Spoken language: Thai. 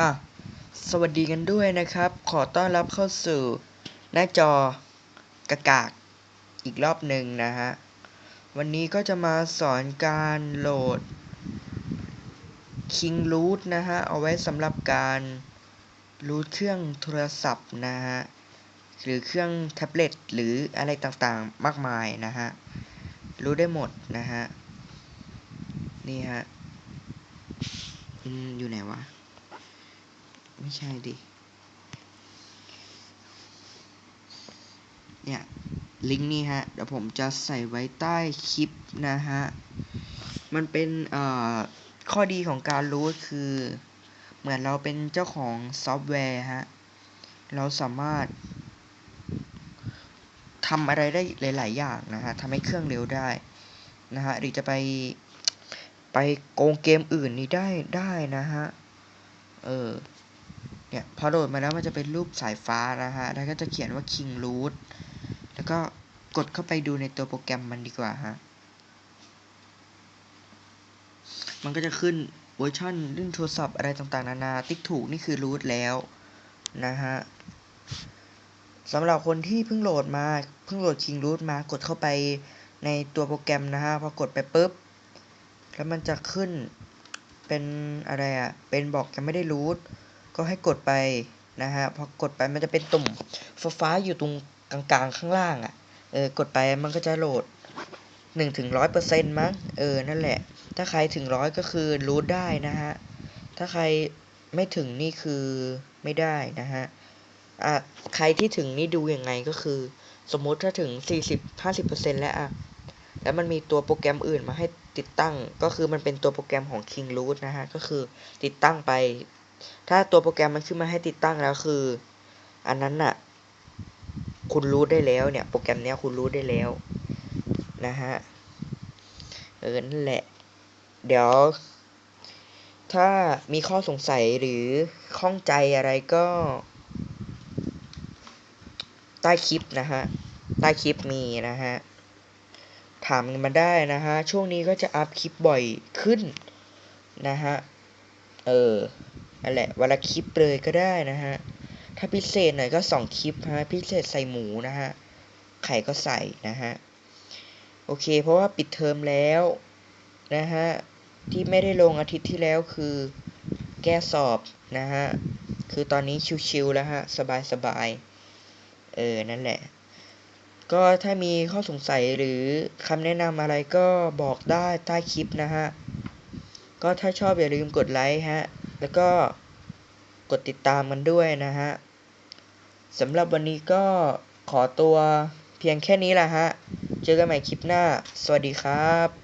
อะสวัสดีกันด้วยนะครับ ขอต้อนรับเข้าสู่ หน้าจอกากากอีกรอบหนึ่งนะฮะ วันนี้ก็จะมาสอนการโหลด King Root นะฮะ เอาไว้สำหรับการรูทเครื่องโทรศัพท์นะฮะ หรือเครื่องแท็บเล็ตหรืออะไรต่างๆมากมายนะฮะ รู้ได้หมดนะฮะ นี่ฮะอืมอยู่ไหนวะ ไม่ใช่ดิเนี่ยลิงก์นี้ฮะ เดี๋ยวผมจะใส่ไว้ใต้คลิปนะฮะ มันเป็นข้อดีของการรู้คือ เหมือนเราเป็นเจ้าของซอฟต์แวร์ฮะ เราสามารถทำอะไรได้หลาย ๆ อย่างนะฮะทำให้เครื่องเร็วได้นะฮะ หรือจะไปไปโกงเกมอื่นนี่ได้ได้นะฮะ เออ เนี่ยพอโหลดมาแล้วมันจะเป็นรูปสายฟ้านะฮะ แล้วก็จะเขียนว่า King Root แล้วก็กดเข้าไปดูในตัวโปรแกรมมันดีกว่าฮะ มันก็จะขึ้นเวอร์ชันรุ่นโทรศัพท์อะไรต่างๆ นานา ติ๊กถูกนี่คือรูทแล้วนะฮะสำหรับคนที่เพิ่งโหลดมาเพิ่งโหลด King Root มากดเข้าไปในตัวโปรแกรมนะฮะ พอกดไปปุ๊บ แล้วมันจะขึ้นเป็นอะไรอะ่ะ เป็นบอกยังไม่ได้รูท ก็ให้กดไปนะฮะพอกดไปมันจะเป็นตุ่มฟ้าอยู่ตรงกลางๆข้างล่างอะ่ะเออกดไปมันก็จะโหลดหนึ่งถึงร้อยเปอร์เซ็นต์มั้งเออนั่นแหละ ถ้าใครถึงร้อยก็คือรูทได้นะฮะถ้าใครไม่ถึงนี่คือไม่ได้นะฮะอะใครที่ถึงนี่ดูยังไงก็คือ สมมุติถ้าถึงสี่สิบห้าสิบเปอร์เซ็นต์แล้วอะแล้วมันมีตัวโปรแกรมอื่นมาให้ติดตั้งก็คือมันเป็นตัวโปรแกรมของ King Root นะฮะ ก็คือติดตั้งไป ถ้าตัวโปรแกรมมันขึ้นมาให้ติดตั้งแล้วคือ อันนั้นน่ะ คุณรู้ได้แล้วเนี่ย โปรแกรมเนี้ยคุณรู้ได้แล้ว นะฮะ เออ นั่นแหละ เดี๋ยว ถ้ามีข้อสงสัยหรือข้องใจอะไรก็ ใต้คลิปนะฮะ ใต้คลิปมีนะฮะ ถามกันมาได้นะฮะ ช่วงนี้ก็จะอัพคลิปบ่อยขึ้นนะฮะ เออ นั่นแหละวันละคลิปเลยก็ได้นะฮะ ถ้าพิเศษหน่อยก็สองคลิปฮะ พิเศษใส่หมูนะฮะ ไข่ก็ใส่นะฮะ โอเค เพราะว่าปิดเทอมแล้วนะฮะ ที่ไม่ได้ลงอาทิตย์ที่แล้วคือ แก้สอบนะฮะ คือตอนนี้ชิวๆแล้วฮะ สบายๆ เออ นั่นแหละ ก็ถ้ามีข้อสงสัยหรือคำแนะนำอะไรก็บอกได้ใต้คลิปนะฮะ ก็ถ้าชอบอย่าลืมกดไลค์ฮะ แล้วก็กดติดตามกันด้วยนะฮะสำหรับวันนี้ก็ขอตัวเพียงแค่นี้แหละฮะ เจอกันใหม่คลิปหน้า สวัสดีครับ